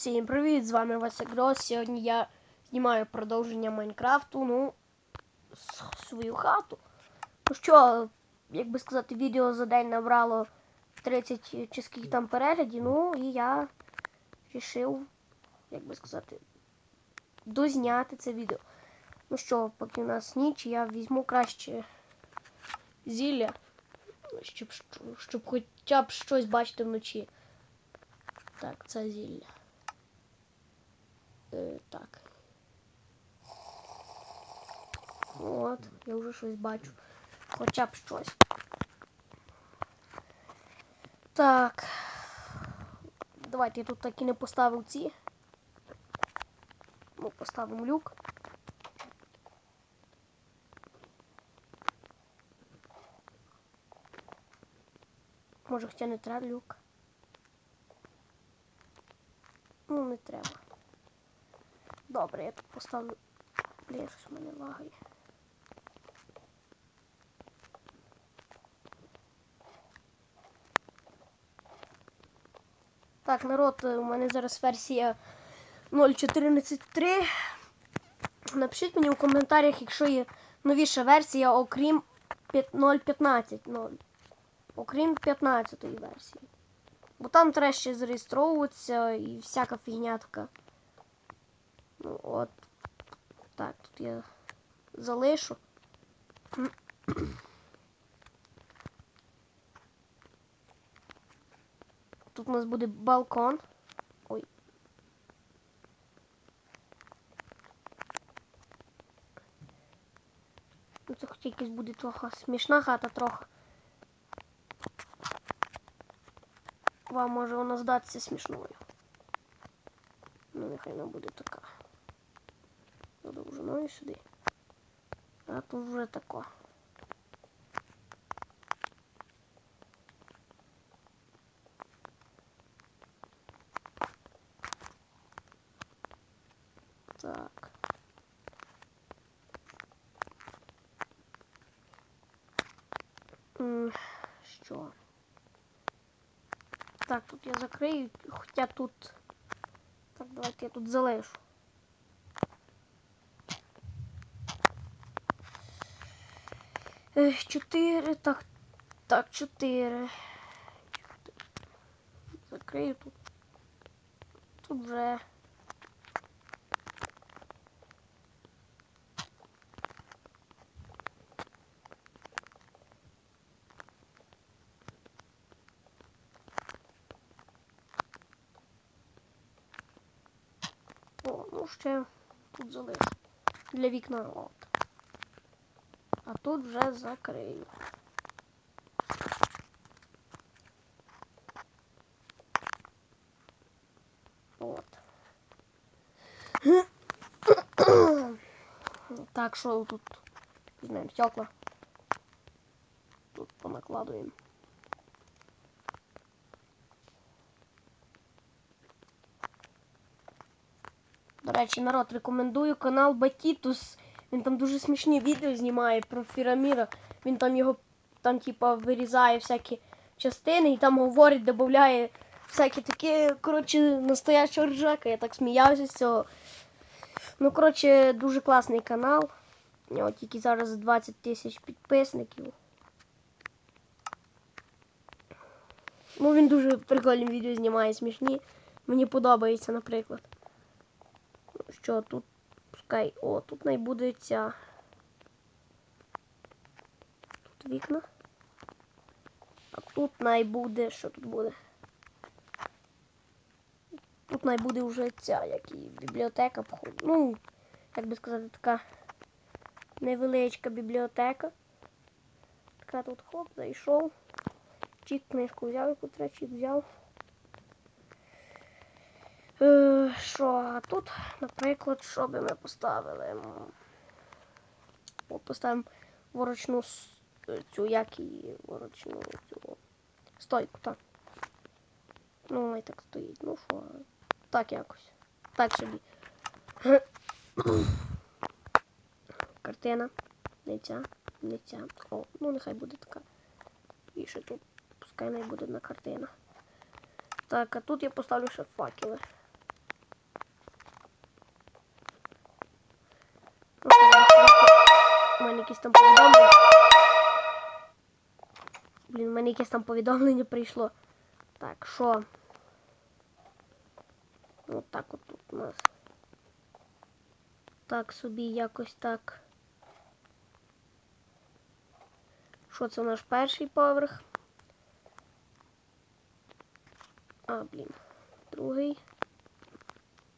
Всім привіт! З вами Вася Грос. Сьогодні я знімаю продовження Майнкрафту, ну, свою хату. Ну що, як би сказати, відео за день набрало 30 чи там переглядів, ну і я вирішив, як би сказати, дозняти це відео. Ну що, поки у нас ніч, я візьму краще зілля, щоб, щоб хоча б щось бачити вночі. Так, це зілля. Е, так. От, я вже щось бачу. Хоча б щось. Так. Давайте я тут так і не поставив ці. Ну, поставимо люк. Може, хоча не треба люк. Ну, не треба. Добре, я тут поставлю. Блін, щось мене лагає. Так, народ, у мене зараз версія 0.14.3. Напишіть мені у коментарях, якщо є новіша версія, окрім 0.15.0. Окрім 15 версії. Бо там треба ще зареєстровуватися і всяка фігня така. Ну от. Так, тут я залишу. Тут у нас буде балкон. Ой. Ну це хоч якась буде трохи смішна хата трохи. Вам може вона здатися смішною. Ну, нехай вона буде така. За довжиною сюди. А тут вже тако. Так. Що? Так, тут я закрию, хоча тут. Так, давайте я тут залишу. Ех, Чотири, так, так, чотири. Закрию тут. Тут вже. О, ну ще тут залишу. Для вікна от. А тут вже закрию. От. Так, що тут? Візьмемо стекла. Тут понакладуємо. До речі, народ, рекомендую канал Батітус. Він там дуже смішні відео знімає про Фіраміра. Він там його там, типа, вирізає всякі частини і там говорить, додає всякі такі, коротше, настояща ржака. Я так сміявся з цього. Ну, коротше, дуже класний канал. У нього тільки зараз 20 тисяч підписників. Ну, він дуже прикольні відео знімає, смішні. Мені подобається, наприклад. Що тут пускай. О, тут най ця. Тут вікна. А тут най буде. Що тут буде? Тут най буде вже ця, як і бібліотека, походу. Ну, як би сказати, така невеличка бібліотека. Така тут хоп, зайшов. Чик книжку взяв, яку треба взяв. Е, Що, тут, наприклад, що би ми поставили? М, О, Поставимо ворочну цю, як її ворочну цю стойку, так. Ну, вона і так стоїть. Ну що, так якось. Так собі. Картина. Не ця, не ця. О, ну нехай буде така. І ще тут пускай не буде одна картина. Так, а тут я поставлю ще факели. Якісь там повідомлення. Блін, у мене якесь там повідомлення прийшло. Так, що? От так от тут у нас. Так собі якось так. Що це наш перший поверх? А, блін. Другий.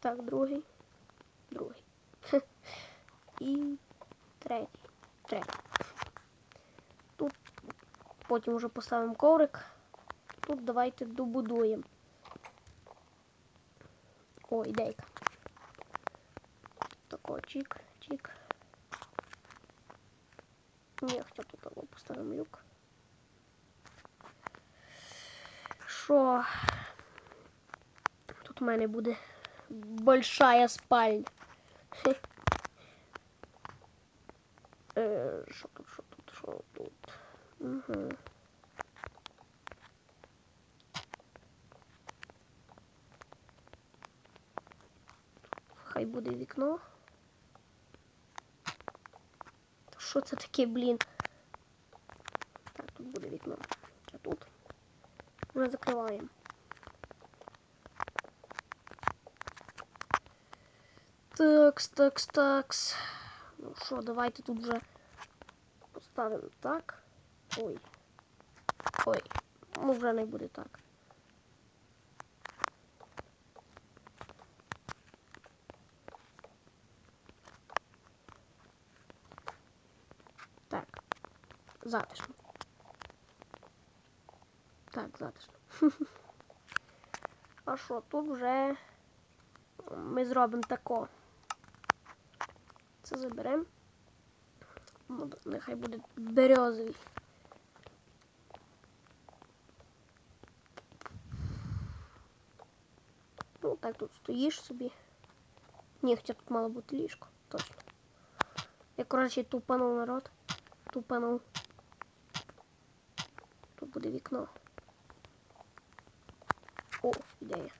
Так, другий. Другий. І третій. Третій. Тут потім вже поставимо коврик. Тут давайте добудуємо. О, ідейка. Тако, чик, чик. Ні, хоча тут того поставимо люк. Що? Тут у мене буде большая спальня. Е, Що тут, що тут, що тут? Угу. Хай буде вікно. Що це таке, блін? Так, тут буде вікно. А тут ми закриваємо. Такс, такс, такс. Ну що, давайте тут вже поставимо так. Ой. Ой. Ну вже не буде так. Так. Затишно. Так, затишно. А що, тут вже ми зробимо тако. Це заберемо. Нехай буде березовий. Ну, так тут стоїш собі. Ні, хоча тут мало бути ліжко, точно. Я, коротше, тупанув народ. Тупанув. Тут буде вікно. О, ідея.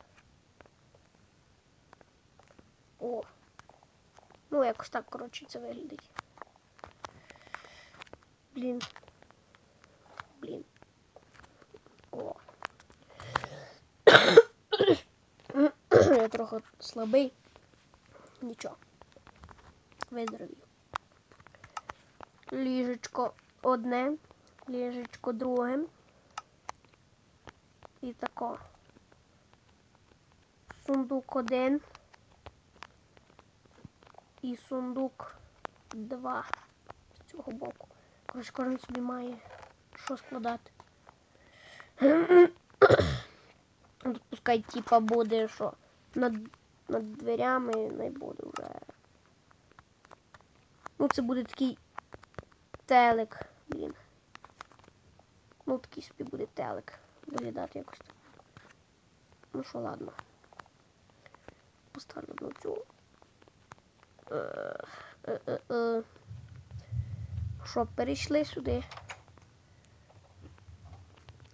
О. Ну, якось так, коротше, це виглядить. Блін. Блін. О. Я трохи слабий. Нічого. Виздоровію. Ліжечко одне, ліжечко друге. І тако. Сундук один. І сундук два з цього боку. Коротше, кожен собі має що складати. Тут пускай типа буде, що над, над дверями не буде вже. Ну, це буде такий телек, блін. Ну, такий собі буде телек. Виглядати якось. Ну що, ладно. Поставлю на цю. Е, е, е. Що, перейшли сюди.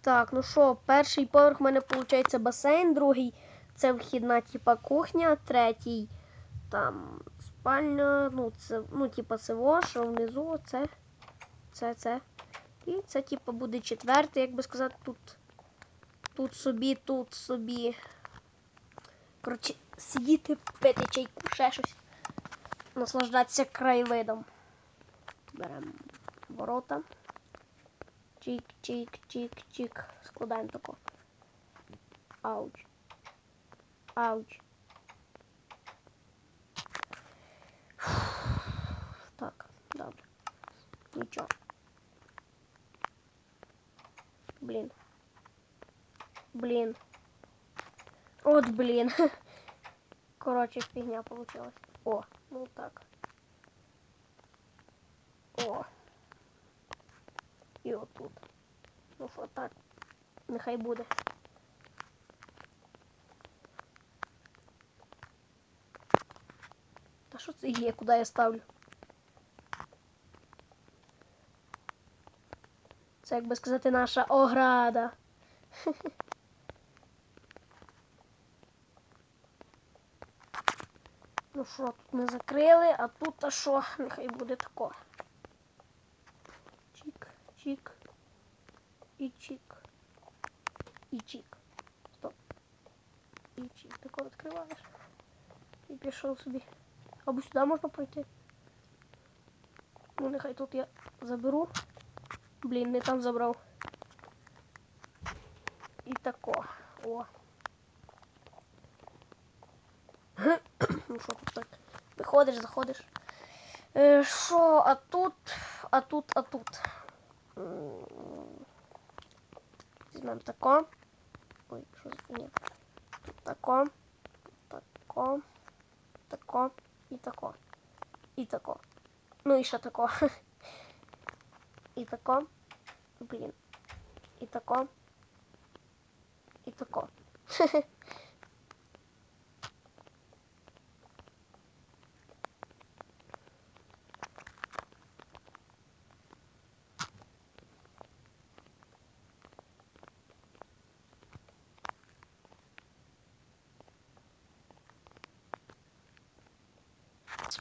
Так, ну що, перший поверх у мене виходить басейн, другий це вхідна, типа кухня, третій там спальня, ну, це, ну, типа це вош, внизу це, це, це. І це, типа, буде четвертий, як би сказати, тут, тут собі, тут собі. Коротше, сидіти, пити чайку, ще щось. Наслаждатися краєвидом. Беремо ворота. Чик, чик, чик, чик. Складаємо тако. Ауч. Ауч. Так, добре. Нічого. Блін. Блін. От блін. Коротше, фігня получилась. О, ну так. О. І отут. Ну що так. Нехай буде. Та що це є? Куди я ставлю? Це, як би сказати, наша ограда. що, тут ми закрили, а тут а що? Нехай буде тако. Чик, чик. І чик. І чик. Стоп. І чик. Тако відкриваєш. І пішов собі. Або сюди можна пройти. Ну, нехай тут я заберу. Блін, не там забрав. І тако. О. Ну що тут так? Виходиш, заходиш. Е, Що, а тут, а тут, а тут. М, Візьмемо тако. Ой, що за фігня? Тут тако, тако, тако і тако. І тако. Ну і ще тако. І тако. Блін. І тако. І тако.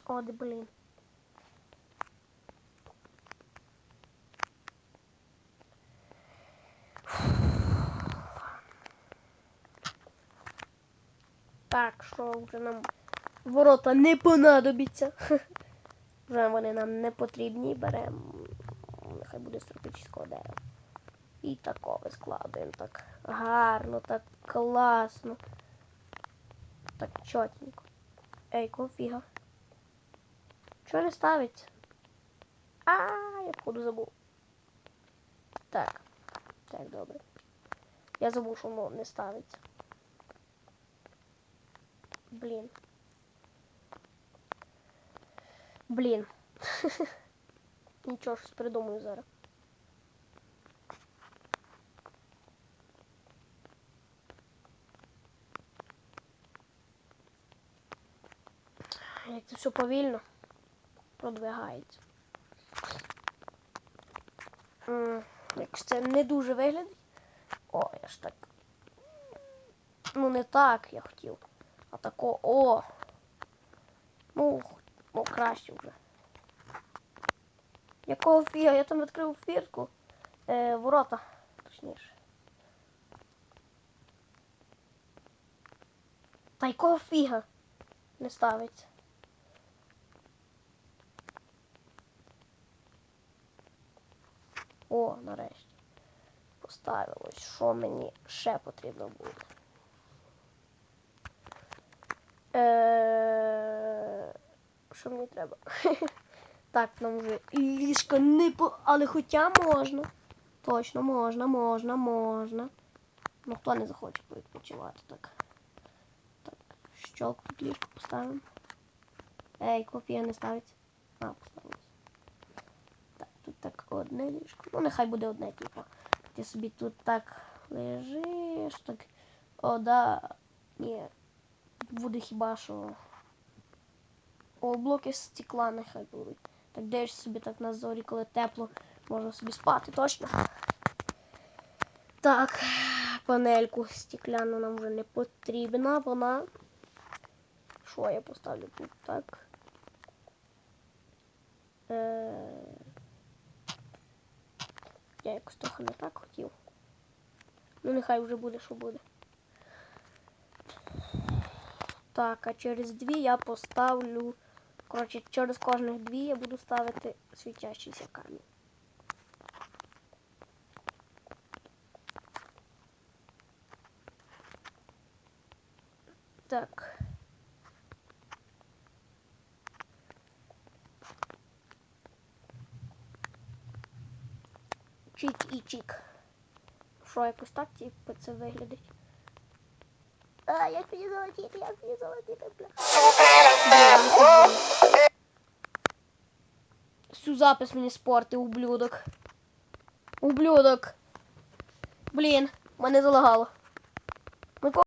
От, блін. Так, що вже нам ворота не понадобиться. Вже вони нам не потрібні. Беремо. Нехай буде з дерева. І такого складуємо так гарно, так класно. Так чотенько. Ей, кофіга. Чого не ставить? А, я походу забув. Так. Так, добре. Я забув, що воно не ставиться. Блін. Блін. Нічого, щось придумаю зараз. Це все повільно продвигається. Якось це не дуже виглядить. О, я ж так. Ну не так я хотів. А тако, о. Ну, ну краще вже. Якого фіга? Я там відкрив фіртку. Е, ворота, точніше. Та якого фіга не ставиться? О, нарешті. Поставилось. Що мені ще потрібно буде? Е, Що мені треба? Так, нам вже ліжко не по. Але хоча можна. Точно можна, можна, можна. Ну хто не захоче відпочивати так. Так, щелк тут ліжко поставимо. Ей, кофія не ставиться. А, поставилось. Так, одне ліжко. Ну, нехай буде одне, типу. Ти собі тут так лежиш, так. О, да. Ні. Буде хіба що. О, блоки стекла нехай будуть. Так дивишся собі так на зорі, коли тепло, можна собі спати, точно. Так, панельку стекляну нам вже не потрібна, вона. Що я поставлю тут так? Я якось трохи не так хотів. Ну, нехай вже буде, що буде. Так, а через дві я поставлю. Коротше, через кожних дві я буду ставити світящийся камінь. Так. Чик і чик. Що якось так, типу, це виглядить. А, як мені залетіти, як мені залетіти, бля. Всю запис мені спорти, ублюдок. Ублюдок. Блін, мене залагало.